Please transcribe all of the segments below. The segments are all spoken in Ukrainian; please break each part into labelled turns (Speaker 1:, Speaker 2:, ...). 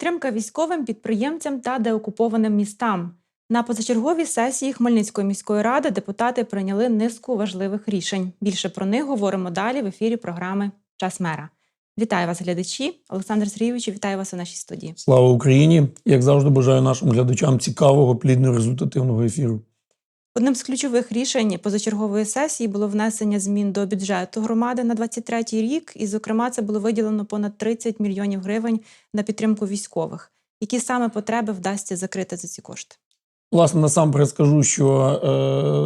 Speaker 1: Підтримка військовим підприємцям та деокупованим містам. На позачерговій сесії Хмельницької міської ради депутати прийняли низку важливих рішень. Більше про них говоримо далі в ефірі програми Час мера. Вітаю вас, глядачі. Олександр Сергійович, вітаю вас у нашій студії.
Speaker 2: Слава Україні! Як завжди, бажаю нашим глядачам цікавого, плідного, результативного ефіру.
Speaker 1: Одним з ключових рішень позачергової сесії було внесення змін до бюджету громади на 23 рік, і, зокрема, це було виділено понад 30 мільйонів гривень на підтримку військових. Які саме потреби вдасться закрити за ці кошти?
Speaker 2: Власне, насамперед скажу, що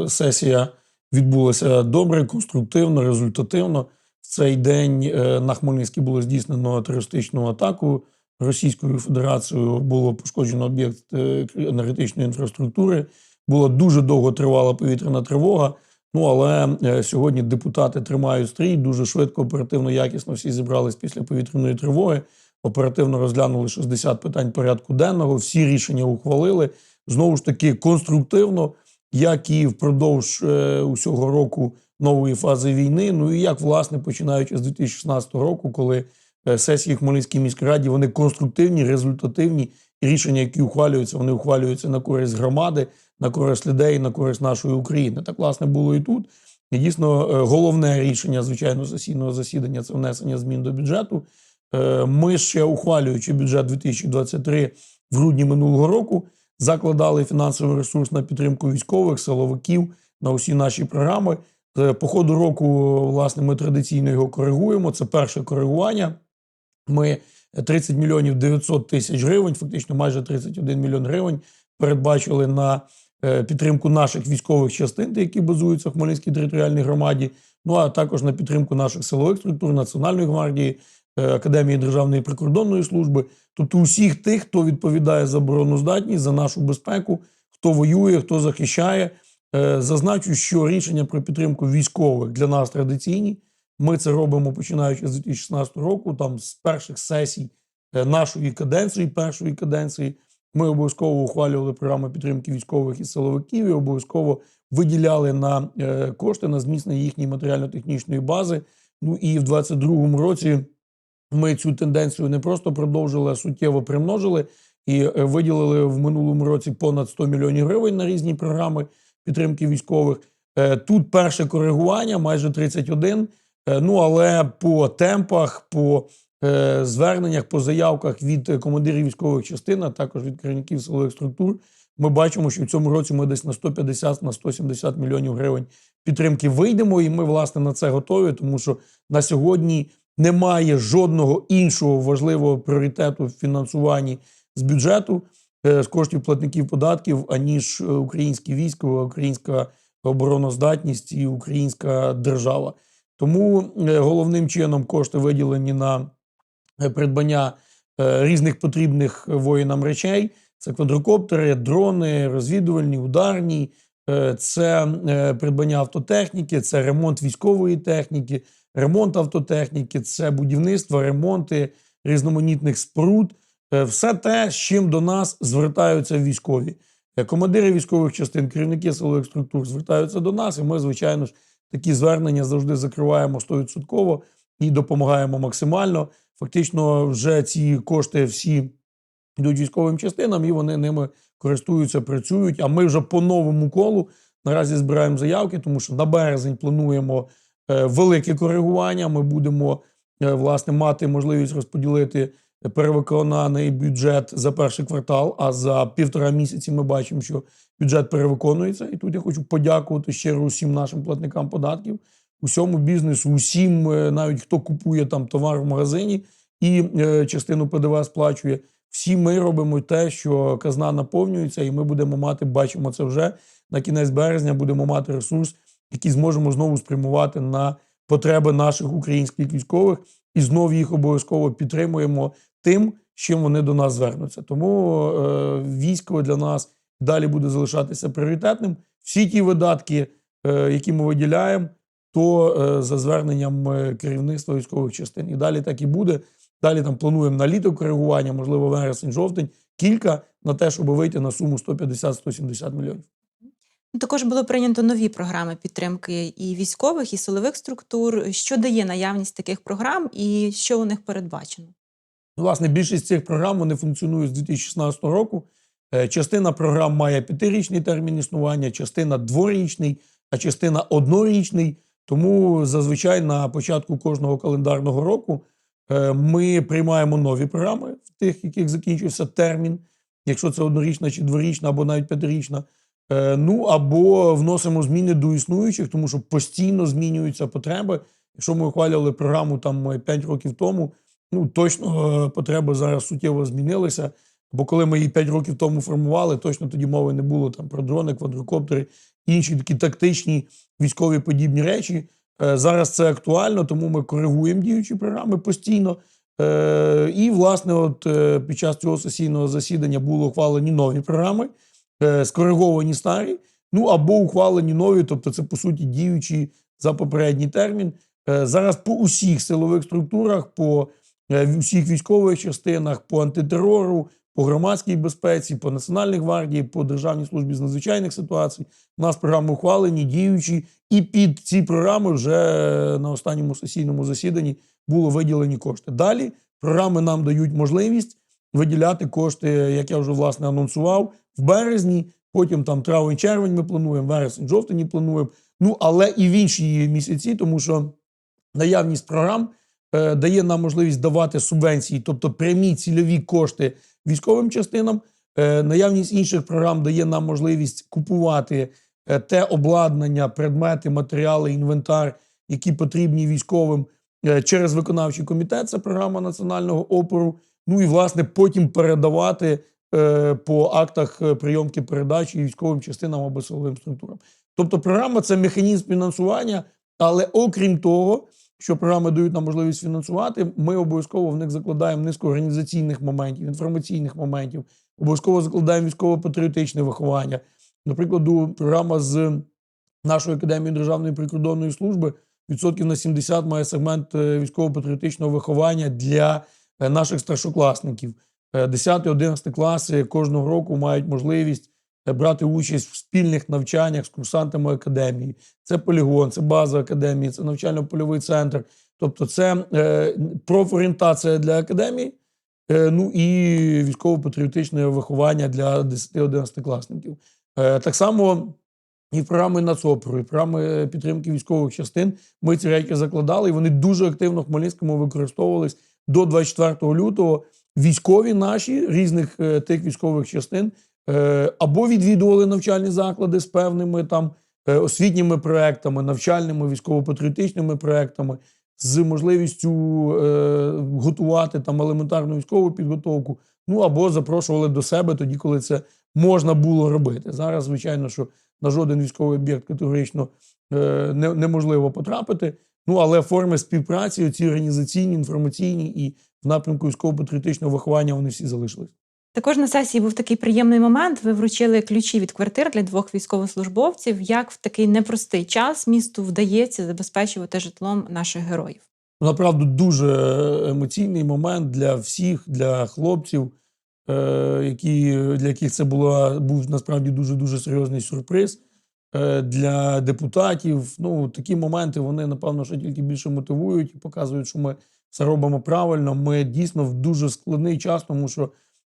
Speaker 2: е, сесія відбулася добре, конструктивно, результативно. В цей день е, на Хмельницький було здійснено терористичну атаку. Російською Федерацією було пошкоджено об'єкт е, енергетичної інфраструктури. Була дуже довго тривала повітряна тривога. Ну але е, сьогодні депутати тримають стрій дуже швидко, оперативно, якісно всі зібрались після повітряної тривоги. Оперативно розглянули 60 питань порядку денного. Всі рішення ухвалили знову ж таки конструктивно, як і впродовж е, усього року нової фази війни. Ну і як власне починаючи з 2016 року, коли е, сесії Хмельницькій міській раді вони конструктивні, результативні і рішення, які ухвалюються, вони ухвалюються на користь громади, на користь людей, на користь нашої України. Так власне було і тут. І дійсно, е, головне рішення звичайно сесійного засідання це внесення змін до бюджету. Е, Ми ще ухвалюючи бюджет 2023 в грудні минулого року, закладали фінансовий ресурс на підтримку військових, силовиків на усі наші програми. Е, По ходу року, власне, ми традиційно його коригуємо. Це перше коригування. Ми 30 мільйонів 900 тисяч гривень, фактично майже 31 мільйон гривень, передбачили на підтримку наших військових частин, які базуються в Хмельницькій територіальній громаді. Ну а також на підтримку наших силових структур, Національної гвардії, е, Академії Державної прикордонної служби, тобто усіх тих, хто відповідає за обороноздатність, за нашу безпеку, хто воює, хто захищає. Е, Зазначу, що рішення про підтримку військових для нас традиційні. Ми це робимо починаючи з 2016 року, там з перших сесій е, нашої каденції, першої каденції. Ми обов'язково ухвалювали програми підтримки військових і силовиків і обов'язково виділяли на е, кошти на зміцнення їхньої матеріально-технічної бази. Ну і в 2022 році ми цю тенденцію не просто продовжили, а суттєво примножили і е, виділили в минулому році понад 100 мільйонів гривень на різні програми підтримки військових. Е, Тут перше коригування майже 31. Е, Ну але по темпах, по зверненнях, по заявках від е, командирів військових частин, а також від керівників силових структур, ми бачимо, що в цьому році ми десь на 150 на 170 мільйонів гривень підтримки вийдемо, і ми власне на це готові, тому що на сьогодні немає жодного іншого важливого пріоритету в фінансуванні з бюджету е, з коштів платників податків, аніж е, українське військо, українська обороноздатність і українська держава. Тому е, головним чином кошти виділені на е, придбання е, різних потрібних воїнам речей. Це квадрокоптери, дрони, розвідувальні, ударні, е, це е, придбання автотехніки, це ремонт військової техніки, ремонт автотехніки, це будівництво, ремонти різноманітних споруд. Е, Все те, з чим до нас звертаються військові. Е, Командири військових частин, керівники силових структур звертаються до нас, і ми, звичайно ж, такі звернення завжди закриваємо 100% і допомагаємо максимально. Фактично, вже ці кошти всі йдуть військовим частинам, і вони ними користуються, працюють. А ми вже по новому колу наразі збираємо заявки, тому що на березень плануємо е, велике коригування. Ми будемо е, власне мати можливість розподілити перевиконаний бюджет за перший квартал. А за півтора місяці ми бачимо, що бюджет перевиконується. І тут я хочу подякувати щиро усім нашим платникам податків, усьому бізнесу, усім, е, навіть хто купує там товар в магазині і е, частину ПДВ сплачує. Всі ми робимо те, що казна наповнюється, і ми будемо мати, бачимо це вже на кінець березня. Будемо мати ресурс, який зможемо знову спрямувати на потреби наших українських військових, і знову їх обов'язково підтримуємо тим, чим вони до нас звернуться. Тому е, військо для нас далі буде залишатися пріоритетним. Всі ті видатки, е, які ми виділяємо, то е, за зверненням е, керівництва військових частин. І далі так і буде. Далі там плануємо на літо коригування, можливо, вересень, жовтень, кілька на те, щоб вийти на суму 150-170 мільйонів.
Speaker 1: Ну, Також було прийнято нові програми підтримки і військових, і силових структур. Що дає наявність таких програм, і що у них передбачено?
Speaker 2: Власне, більшість цих програм вони функціонують з 2016 року. Е, Частина програм має п'ятирічний термін існування, частина дворічний, а частина однорічний. Тому зазвичай на початку кожного календарного року е, ми приймаємо нові програми, в тих, яких закінчився термін, якщо це однорічна чи дворічна, або навіть п'ятирічна. Е, Ну або вносимо зміни до існуючих, тому що постійно змінюються потреби. Якщо ми ухвалювали програму там 5 років тому, ну точно е, потреби зараз суттєво змінилися. Бо коли ми її 5 років тому формували, точно тоді мови не було там про дрони, квадрокоптери, інші такі тактичні військові подібні речі. Е, Зараз це актуально, тому ми коригуємо діючі програми постійно. Е, І, власне, от е, під час цього сесійного засідання були ухвалені нові програми, скориговані старі, ну або ухвалені нові, тобто це по суті діючі за попередній термін. Зараз по усіх силових структурах, по всіх військових частинах, по антитерору, по громадській безпеці, по Національній гвардії, по Державній службі з надзвичайних ситуацій. У нас програми ухвалені, діючі, і під ці програми вже на останньому сесійному засіданні було виділені кошти. Далі програми нам дають можливість виділяти кошти, як я вже власне анонсував, в березні. Потім там травень-червень ми плануємо, вересень, жовтень плануємо. Ну але і в інші місяці, тому що наявність програм дає нам можливість давати субвенції, тобто прямі цільові кошти військовим частинам. Е, наявність інших програм дає нам можливість купувати е, те обладнання, предмети, матеріали, інвентар, які потрібні військовим е, через виконавчий комітет. Це програма національного опору. Ну і власне потім передавати е, по актах е, прийомки передачі військовим частинам або силовим структурам. Тобто, програма це механізм фінансування, але окрім того, що програми дають нам можливість фінансувати, ми обов'язково в них закладаємо низку організаційних моментів, інформаційних моментів, обов'язково закладаємо військово-патріотичне виховання. Наприклад, програма з нашої академії Державної прикордонної служби відсотків на 70 має сегмент е, військово-патріотичного виховання для е, наших старшокласників. 10-11 класи кожного року мають можливість е, брати участь в спільних навчаннях з курсантами академії. Це полігон, це база академії, це навчально-польовий центр. Тобто, це е, профорієнтація для академії, е, ну і військово-патріотичне виховання для 10-11 класників. Е, так само і програми НАЦОПРу, і програми підтримки військових частин ми ці речі закладали, і вони дуже активно в Хмельницькому використовувались до 24 лютого. Військові наші різних е, тих військових частин е, або відвідували навчальні заклади з певними там е, освітніми проектами, навчальними військово-патріотичними проектами, з можливістю е, готувати там елементарну військову підготовку. Ну або запрошували до себе тоді, коли це можна було робити. Зараз, звичайно, що на жоден військовий об'єкт категорично е, не, неможливо потрапити. Ну але форми співпраці, ці організаційні, інформаційні і в напрямку військово-патріотичного виховання вони всі залишились.
Speaker 1: Також на сесії був такий приємний момент. Ви вручили ключі від квартир для двох військовослужбовців. Як в такий непростий час місту вдається забезпечувати житлом наших героїв?
Speaker 2: Направду дуже емоційний момент для всіх, для хлопців, е, які, для яких це була, був насправді дуже дуже серйозний сюрприз. Е, для депутатів. Ну, такі моменти вони, напевно, що тільки більше мотивують і показують, що ми все робимо правильно. Ми дійсно в дуже складний час, тому що е,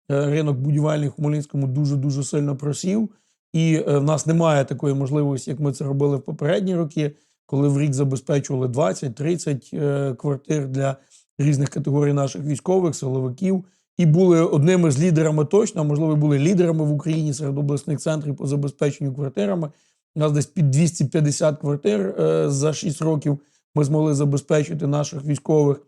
Speaker 2: ринок будівельний в Хмельницькому дуже дуже сильно просів, і е, в нас немає такої можливості, як ми це робили в попередні роки, коли в рік забезпечували 20-30 е, квартир для різних категорій наших військових, силовиків. І були одними з лідерами точно, а можливо, були лідерами в Україні серед обласних центрів по забезпеченню квартирами. У нас десь під 250 квартир е, за 6 років ми змогли забезпечити наших військових.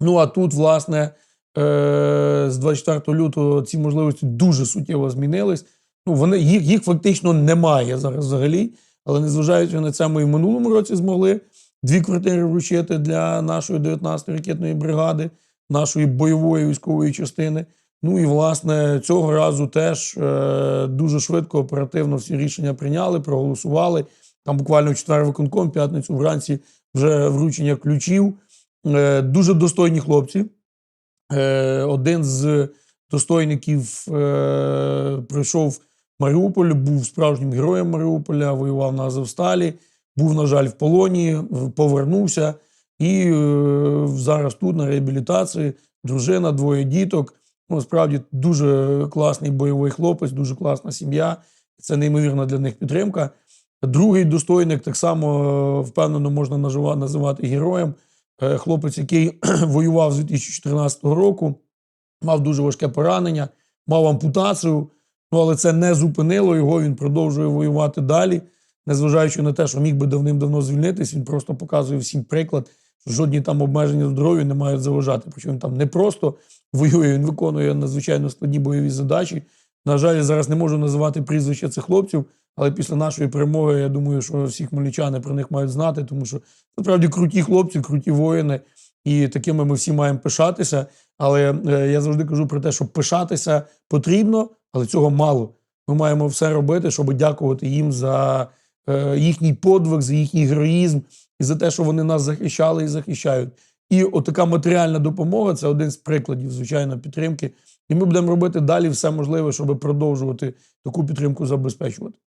Speaker 2: Ну а тут, власне, е, з 24 лютого ці можливості дуже суттєво змінились. Ну, вони їх, їх фактично немає зараз взагалі. Але незважаючи на це, ми і в минулому році змогли дві квартири вручити для нашої 19-ї ракетної бригади, нашої бойової військової частини. Ну і власне цього разу теж е, дуже швидко, оперативно всі рішення прийняли, проголосували. Там буквально четвер виконком, п'ятницю вранці вже вручення ключів. Е, дуже достойні хлопці. Е, один з достойників е, прийшов в Маріуполь, був справжнім героєм Маріуполя, воював на Азовсталі, був, на жаль, в полоні, повернувся і е, зараз тут на реабілітації. дружина, двоє діток. Ну, справді дуже класний бойовий хлопець, дуже класна сім'я. Це неймовірна для них підтримка. Другий достойник так само впевнено можна називати героєм. Е, Хлопець, який воював з 2014 року, мав дуже важке поранення, мав ампутацію. Ну, але це не зупинило його. Він продовжує воювати далі, незважаючи на те, що міг би давним-давно звільнитись. Він просто показує всім приклад, що жодні там обмеження здоров'я не мають заважати. Причому він там не просто воює, він виконує надзвичайно складні бойові задачі. На жаль, я зараз не можу називати прізвища цих хлопців, але після нашої перемоги я думаю, що всі хмельничани про них мають знати, тому що насправді круті хлопці, круті воїни, і такими ми всі маємо пишатися. Але е, я завжди кажу про те, що пишатися потрібно, але цього мало. Ми маємо все робити, щоб дякувати їм за е, їхній подвиг, за їхній героїзм і за те, що вони нас захищали і захищають. І отака матеріальна допомога це один з прикладів, звичайно, підтримки. І ми будемо робити далі все можливе, щоб продовжувати таку підтримку забезпечувати.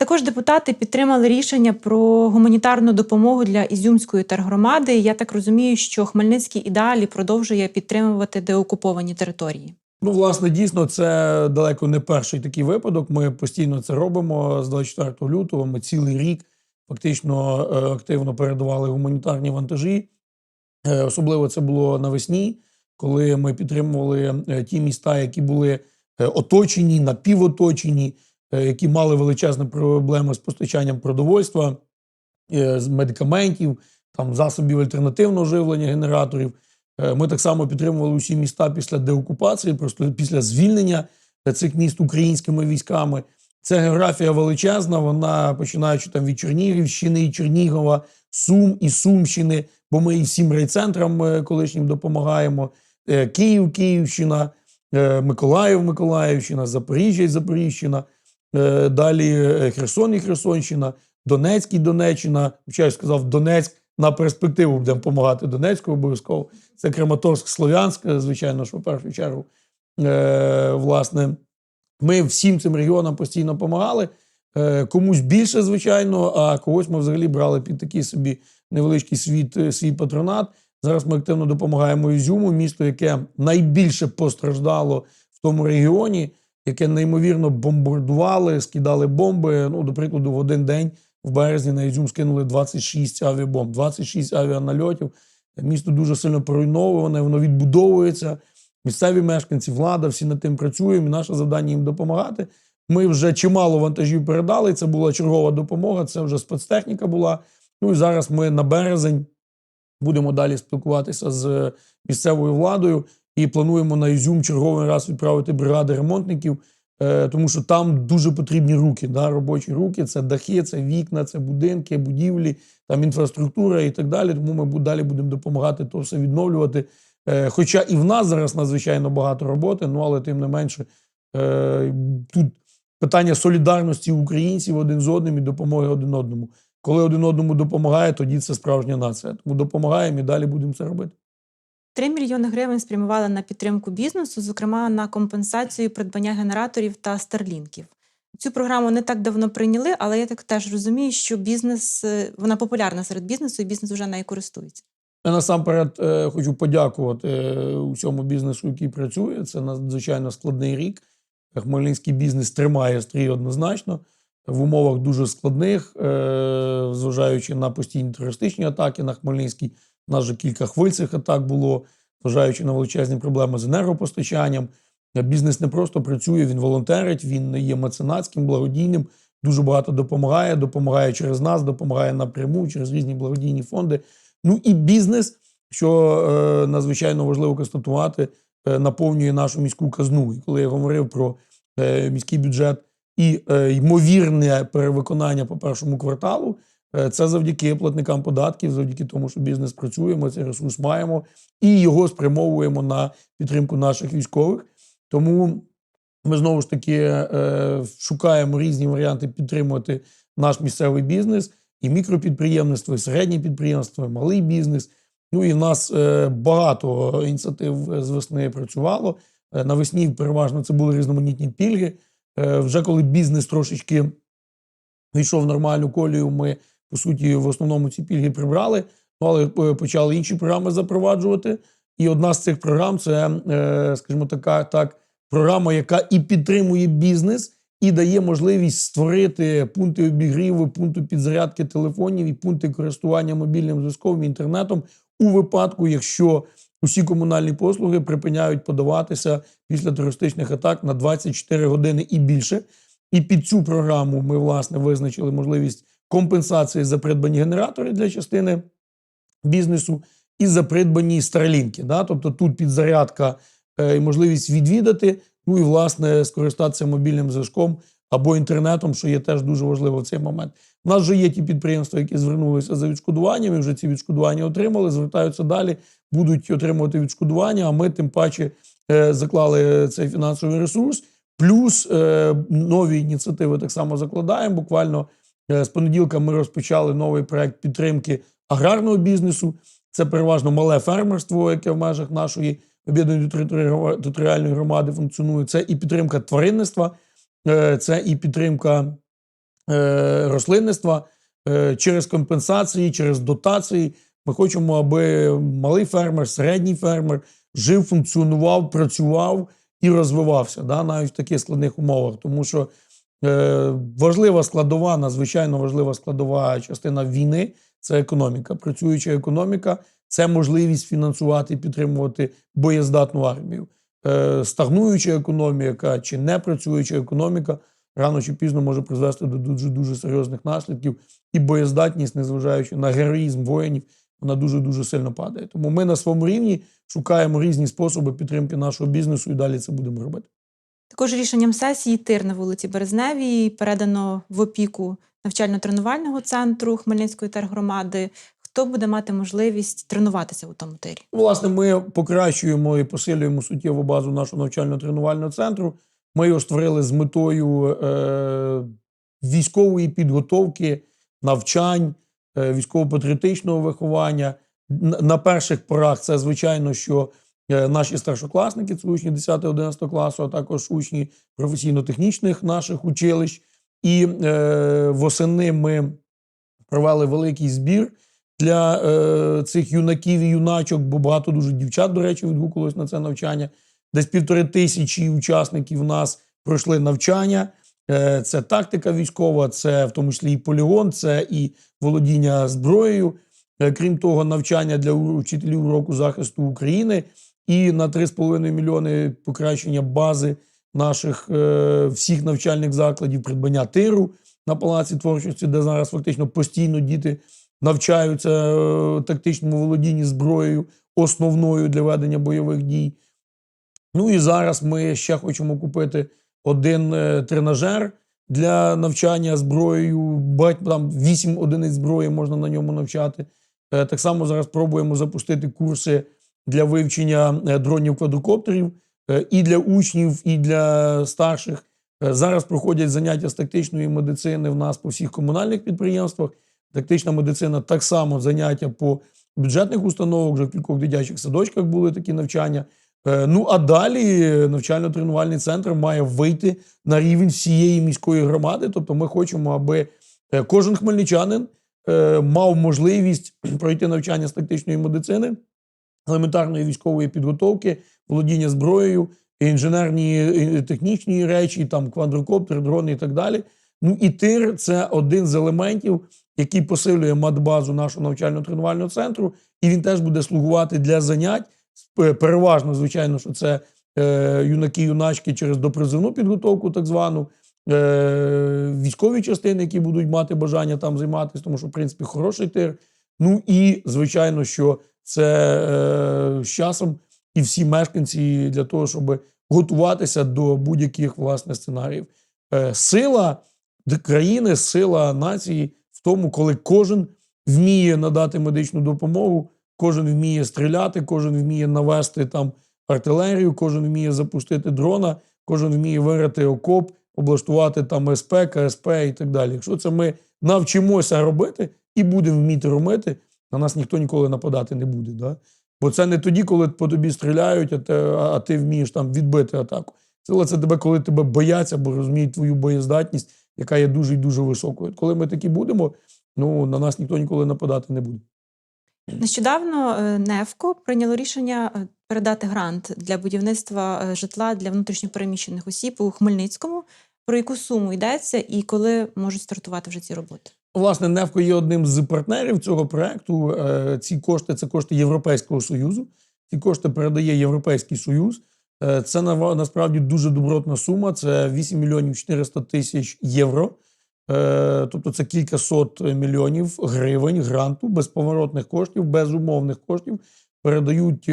Speaker 1: Також депутати підтримали рішення про гуманітарну допомогу для Ізюмської тергромади. Я так розумію, що Хмельницький і далі продовжує підтримувати деокуповані території.
Speaker 2: Ну, власне, дійсно, це далеко не перший такий випадок. Ми постійно це робимо з 24 лютого. Ми цілий рік фактично е, активно передавали гуманітарні вантажі. Е, Особливо це було навесні, коли ми підтримували е, ті міста, які були оточені, напівоточені, які мали величезні проблеми з постачанням продовольства, е, з медикаментів, там засобів альтернативного живлення, генераторів. Е, Ми так само підтримували усі міста після деокупації, просто після звільнення е, цих міст українськими військами. Це географія величезна. Вона починаючи там від Чернігівщини і Чернігова, Сум і Сумщини, бо ми і всім райцентрам е, колишнім допомагаємо. Е, Київ, Київщина, е, Миколаїв, Миколаївщина, Запоріжжя і Запоріжжя. Е, Далі е, Херсон і Херсонщина, Донецьк і Донеччина. Я сказав Донецьк на перспективу будемо допомагати Донецьку обов'язково. Це Краматорськ, Слов'янськ, звичайно, що в першу чергу. Е, власне, ми всім цим регіонам постійно допомагали. Комусь більше, звичайно, а когось ми взагалі брали під такий собі невеличкий світ, свій патронат. Зараз ми активно допомагаємо Ізюму, місто, яке найбільше постраждало в тому регіоні, яке неймовірно бомбардували, скидали бомби. Ну, до прикладу, в один день в березні на Ізюм скинули 26 авіабомб, 26 авіанальотів. Місто дуже сильно поруйноване, воно відбудовується. Місцеві мешканці, влада, всі над тим працюємо. і Наше завдання їм допомагати. Ми вже чимало вантажів передали. Це була чергова допомога. Це вже спецтехніка була. Ну і зараз ми на березень будемо далі спілкуватися з місцевою владою і плануємо на Ізюм черговий раз відправити бригади ремонтників, е, тому що там дуже потрібні руки, да, робочі руки. Це дахи, це вікна, це будинки, будівлі, там інфраструктура і так далі. Тому ми далі будемо допомагати то все відновлювати. Е, Хоча і в нас зараз надзвичайно багато роботи, ну але тим не менше, е, тут питання солідарності українців один з одним і допомоги один одному. Коли один одному допомагає, тоді це справжня нація. Тому допомагаємо і далі будемо це робити.
Speaker 1: 3 мільйони гривень спрямували на підтримку бізнесу, зокрема на компенсацію придбання генераторів та старлінків. Цю програму не так давно прийняли, але я так теж розумію, що бізнес е, вона популярна серед бізнесу, і бізнес вже нею користується.
Speaker 2: Я насамперед е, хочу подякувати е, усьому бізнесу, який працює. Це надзвичайно складний рік. Хмельницький бізнес тримає стрій однозначно в умовах дуже складних, зважаючи на постійні терористичні атаки на Хмельницький. У нас вже кілька хвиль цих атак було, зважаючи на величезні проблеми з енергопостачанням. Е, Бізнес не просто працює, він волонтерить, він є меценатським, благодійним, дуже багато допомагає, допомагає через нас, допомагає напряму через різні благодійні фонди. Ну і бізнес, що е, надзвичайно важливо констатувати, е, наповнює нашу міську казну. І коли я говорив про міський бюджет і ймовірне перевиконання по першому кварталу, це завдяки платникам податків, завдяки тому, що бізнес працює, ми цей ресурс маємо і його спрямовуємо на підтримку наших військових. Тому ми знову ж таки е, шукаємо різні варіанти підтримувати наш місцевий бізнес, і мікропідприємництво, і середнє підприємство, і малий бізнес. Ну і в нас е, багато ініціатив з весни працювало. Е, навесні переважно це були різноманітні пільги. Е, вже коли бізнес трошечки війшов в нормальну колію, ми по суті в основному ці пільги прибрали. Ну, але е, почали інші програми запроваджувати. І одна з цих програм це, е, скажімо, така так, програма, яка і підтримує бізнес, і дає можливість створити пункти обігріву, пункти підзарядки телефонів і пункти користування мобільним зв'язком і інтернетом у випадку, якщо усі комунальні послуги припиняють подаватися після терористичних атак на 24 години і більше. І під цю програму ми власне визначили можливість компенсації за придбані генератори для частини бізнесу і за придбані старлінки. Да? Тобто тут підзарядка е, і можливість відвідати, ну і власне скористатися мобільним зв'язком або інтернетом, що є теж дуже важливо в цей момент. У нас вже є ті підприємства, які звернулися за відшкодуванням, і вже ці відшкодування отримали, звертаються далі, будуть отримувати відшкодування. А ми тим паче е, заклали цей фінансовий ресурс. Плюс е, нові ініціативи так само закладаємо. Буквально з понеділка ми розпочали новий проект підтримки аграрного бізнесу. Це переважно мале фермерство, яке в межах нашої об'єднаної територіальної- громади функціонує. Це і підтримка тваринництва, е, це і підтримка е, рослинництва е, через компенсації, через дотації. Ми хочемо, аби малий фермер, середній фермер жив, функціонував, працював і розвивався, да, навіть в таких складних умовах. Тому що е, важлива складова, надзвичайно важлива складова частина війни це економіка. Працююча економіка це можливість фінансувати і підтримувати боєздатну армію. Е, стагнуюча економіка чи не працююча економіка рано чи пізно може призвести до дуже дуже серйозних наслідків, і боєздатність, незважаючи на героїзм воїнів, вона дуже дуже сильно падає. Тому ми на своєму рівні шукаємо різні способи підтримки нашого бізнесу і далі це будемо робити.
Speaker 1: Також рішенням сесії тир на вулиці Березневій передано в опіку навчально-тренувального центру Хмельницької тергромади. Хто буде мати можливість тренуватися у тому тирі?
Speaker 2: Власне, ми покращуємо і посилюємо суттєву базу нашого навчально-тренувального центру. Ми його створили з метою е, військової підготовки, навчань, е, військово-патріотичного виховання. На перших порах це звичайно, що наші старшокласники, це учні 10-11 класу, а також учні професійно-технічних наших училищ. І е, восени ми провели великий збір для е, цих юнаків і юначок, бо багато дуже дівчат, до речі, відгукувалось на це навчання. Десь півтори тисячі учасників у нас пройшли навчання. Е, це тактика військова, це в тому числі і полігон, це і володіння зброєю. Е, крім того, навчання для учителів уроку захисту України і на 3,5 мільйони покращення бази наших е, всіх навчальних закладів, придбання тиру на палаці творчості, де зараз фактично постійно діти навчаються е, тактичному володінні зброєю, основною для ведення бойових дій. Ну і зараз ми ще хочемо купити один е, тренажер для навчання зброєю. Там 8 одиниць зброї можна на ньому навчати. Е, Так само зараз пробуємо запустити курси для вивчення е, дронів квадрокоптерів е, і для учнів, і для старших. Е, Зараз проходять заняття з тактичної медицини в нас по всіх комунальних підприємствах. Тактична медицина так само заняття по бюджетних установах, вже в кількох дитячих садочках були такі навчання. Ну а далі навчально-тренувальний центр має вийти на рівень всієї міської громади. Тобто, ми хочемо, аби кожен хмельничанин мав можливість пройти навчання з тактичної медицини, елементарної військової підготовки, володіння зброєю, інженерні технічні речі, там квадрокоптер, дрони і так далі. Ну і тир це один з елементів, який посилює матбазу нашого навчально-тренувального центру, і він теж буде слугувати для занять. Переважно, звичайно, що це е, юнаки, юначки через допризивну підготовку, так звану, е, військові частини, які будуть мати бажання там займатися, тому що, в принципі, хороший тир. Ну і звичайно, що це е, з часом і всі мешканці для того, щоб готуватися до будь-яких власне сценаріїв. Е, сила країни, сила нації в тому, коли кожен вміє надати медичну допомогу, кожен вміє стріляти, кожен вміє навести там артилерію, кожен вміє запустити дрона, кожен вміє вирити окоп, облаштувати там СП, КСП і так далі. Якщо це ми навчимося робити і будемо вміти робити, на нас ніхто ніколи нападати не буде. Да? Бо це не тоді, коли по тобі стріляють, а ти, а ти вмієш там відбити атаку. Сила це тебе, коли тебе бояться, бо розуміють твою боєздатність, яка є дуже і дуже високою. Коли ми такі будемо, ну на нас ніхто ніколи нападати не буде.
Speaker 1: Нещодавно е, НЕФКО прийняло рішення е, передати грант для будівництва е, житла для внутрішньопереміщених осіб у Хмельницькому. Про яку суму йдеться і коли можуть стартувати вже ці роботи?
Speaker 2: Власне, Невко є одним з партнерів цього проекту. Е, Ці кошти це кошти Європейського Союзу. Ці кошти передає Європейський Союз. Е, Це насправді дуже добротна сума. Це 8 мільйонів 400 тисяч євро. Е, Тобто це кількасот мільйонів гривень гранту, безповоротних коштів, безумовних коштів передають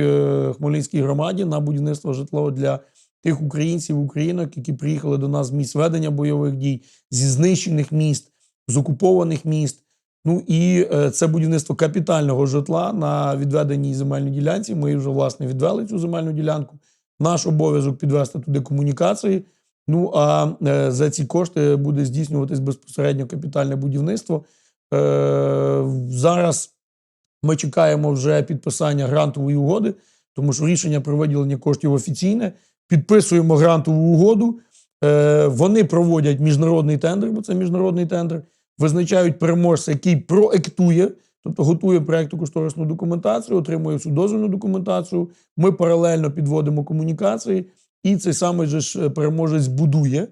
Speaker 2: Хмельницькій громаді на будівництво житла для тих українців, українок, які приїхали до нас з місць ведення бойових дій, зі знищених міст, з окупованих міст. Ну і е, це будівництво капітального житла на відведеній земельній ділянці. Ми вже власне відвели цю земельну ділянку. Наш обов'язок підвести туди комунікації. Ну а е, за ці кошти буде здійснюватись безпосередньо капітальне будівництво. Е, Зараз ми чекаємо вже підписання грантової угоди, тому що рішення про виділення коштів офіційне. Підписуємо грантову угоду. Вони проводять міжнародний тендер, бо це міжнародний тендер. Визначають переможця, який проектує, тобто готує проекту кошторисну документацію, отримує всю дозвільну документацію. Ми паралельно підводимо комунікації, і цей самий же ж переможець будує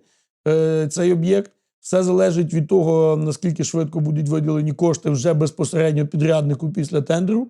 Speaker 2: е, цей об'єкт. Все залежить від того, наскільки швидко будуть виділені кошти вже безпосередньо підряднику після тендеру.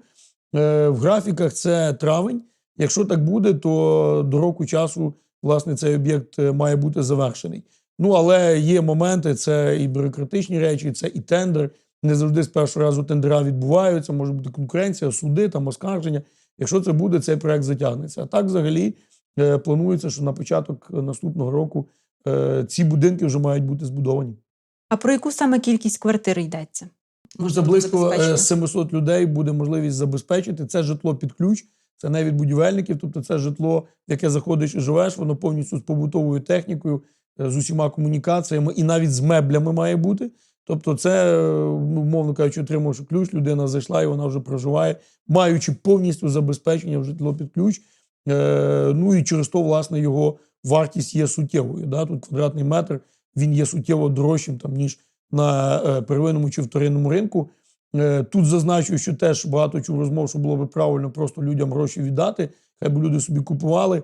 Speaker 2: Е, В графіках це травень. Якщо так буде, то до року часу власне цей об'єкт е, має бути завершений. Ну але є моменти, це і бюрократичні речі, це і тендер. Не завжди з першого разу тендера відбуваються. Може бути конкуренція, суди, там оскарження. Якщо це буде, цей проект затягнеться. А так, взагалі, е, планується, що на початок наступного року е, ці будинки вже мають бути збудовані.
Speaker 1: А про яку саме кількість квартир йдеться?
Speaker 2: Ну, за близько е, 700 людей буде можливість забезпечити. Це житло під ключ, це не від будівельників, тобто це житло, в яке заходиш і живеш, воно повністю з побутовою технікою, е, з усіма комунікаціями і навіть з меблями має бути. Тобто, це, е, ну, мовно кажучи, отримавши ключ, людина зайшла і вона вже проживає, маючи повністю забезпечення в житло під ключ. Е, Ну і через то, власне, його вартість є суттєвою. Да? Тут квадратний метр він є суттєво дорожчим, там, ніж на е, первинному чи вторинному ринку. Тут зазначу, що теж багато чув розмов, що було би правильно просто людям гроші віддати, хай би люди собі купували.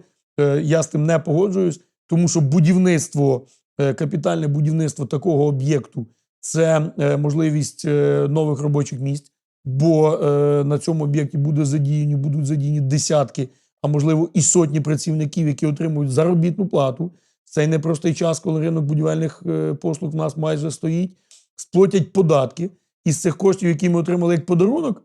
Speaker 2: Я з тим не погоджуюсь, тому що будівництво, е, капітальне будівництво такого об'єкту це е, можливість е, нових робочих місць, бо на цьому об'єкті буде задіяні, будуть задіяні десятки, а можливо і сотні працівників, які отримують заробітну плату. Цей непростий час, коли ринок будівельних послуг в нас майже стоїть, сплатять податки із цих коштів, які ми отримали як подарунок,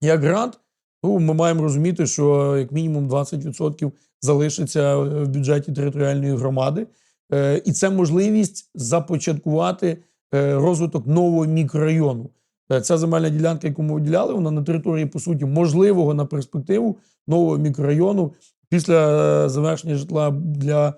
Speaker 2: як грант. Ну, ми маємо розуміти, що як мінімум 20% залишиться е, в бюджеті територіальної громади, Е, і це можливість започаткувати е, розвиток нового мікрорайону. Ця земельна ділянка, яку ми виділяли, вона на території, по суті, можливого на перспективу нового мікрорайону після завершення житла для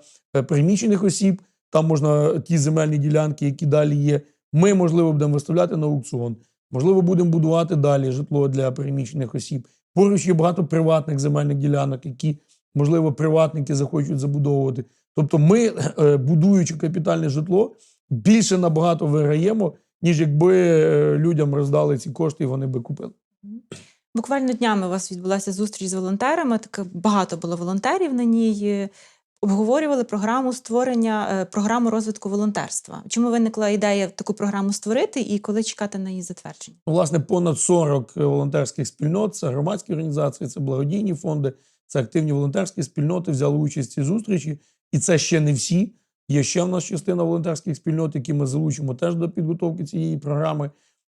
Speaker 2: переміщених осіб. Там можна ті земельні ділянки, які далі є. Ми, можливо, будемо виставляти на аукціон. Можливо, будемо будувати далі житло для переміщених осіб. Поруч є багато приватних земельних ділянок, які, можливо, приватники захочуть забудовувати. Тобто, ми, е, будуючи капітальне житло, більше набагато виграємо, ніж якби е, людям роздали ці кошти і вони би купили.
Speaker 1: Буквально днями у вас відбулася зустріч з волонтерами. Так багато було волонтерів на ній. Обговорювали програму створення е, програму розвитку волонтерства. Чому виникла ідея таку програму створити і коли чекати на її затвердження?
Speaker 2: Власне, понад 40 волонтерських спільнот, це громадські організації, це благодійні фонди, це активні волонтерські спільноти взяли участь в зустрічі. І це ще не всі. Є ще в нас частина волонтерських спільнот, які ми залучимо теж до підготовки цієї програми.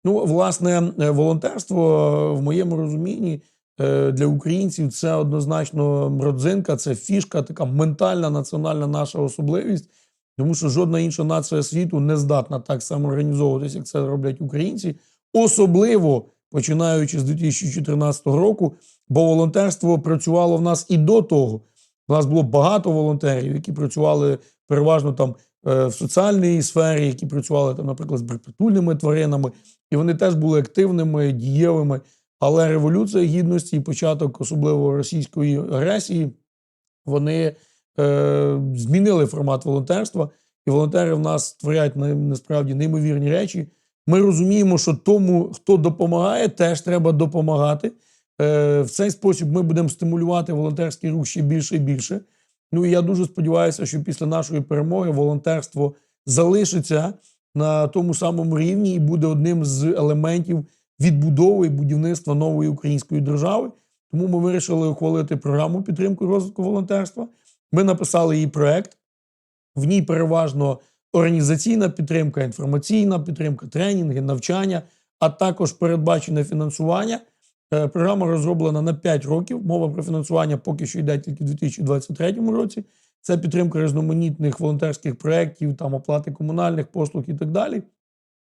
Speaker 2: Ну, власне, е, волонтерство е, в моєму розумінні е, для українців це однозначно родзинка, це фішка, така ментальна національна наша особливість, тому що жодна інша нація світу не здатна так само організовуватися, як це роблять українці, особливо починаючи з 2014 року, бо волонтерство працювало в нас і до того. У нас було багато волонтерів, які працювали переважно там е, в соціальній сфері, які працювали там, наприклад, з безпритульними тваринами, і вони теж були активними, дієвими. Але революція гідності і початок, особливо російської агресії, вони е, змінили формат волонтерства. І волонтери в нас творять насправді неймовірні речі. Ми розуміємо, що тому, хто допомагає, теж треба допомагати. Е, В цей спосіб ми будемо стимулювати волонтерський рух ще більше і більше. Ну і я дуже сподіваюся, що після нашої перемоги волонтерство залишиться на тому самому рівні і буде одним з елементів відбудови і будівництва нової української держави. Тому ми вирішили ухвалити програму підтримки розвитку волонтерства. Ми написали її проект. В ній переважно організаційна підтримка, інформаційна підтримка, тренінги, навчання, а також передбачене фінансування. Е, Програма розроблена на 5 років. Мова про фінансування поки що йде тільки в 2023 році. Це підтримка різноманітних волонтерських проєктів, там оплати комунальних послуг і так далі.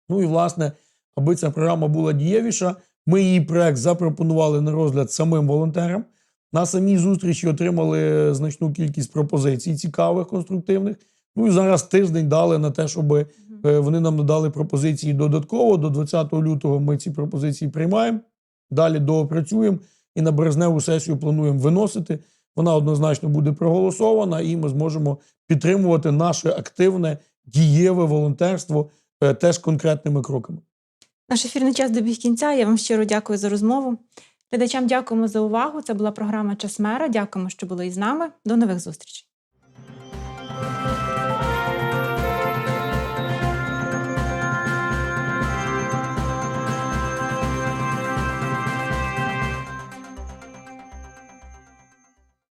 Speaker 2: Ну і власне, аби ця програма була дієвіша, ми її проект запропонували на розгляд самим волонтерам. На самій зустрічі отримали значну кількість пропозицій цікавих, конструктивних. Ну і зараз тиждень дали на те, щоб е, вони нам надали пропозиції додатково. До 20 лютого ми ці пропозиції приймаємо. Далі доопрацюємо і на березневу сесію плануємо виносити. Вона однозначно буде проголосована, і ми зможемо підтримувати наше активне дієве волонтерство е, теж конкретними кроками.
Speaker 1: Наш ефірний час добіг кінця. Я вам щиро дякую за розмову. Глядачам дякуємо за увагу. Це була програма Час мера. Дякуємо, що були із нами. До нових зустрічей.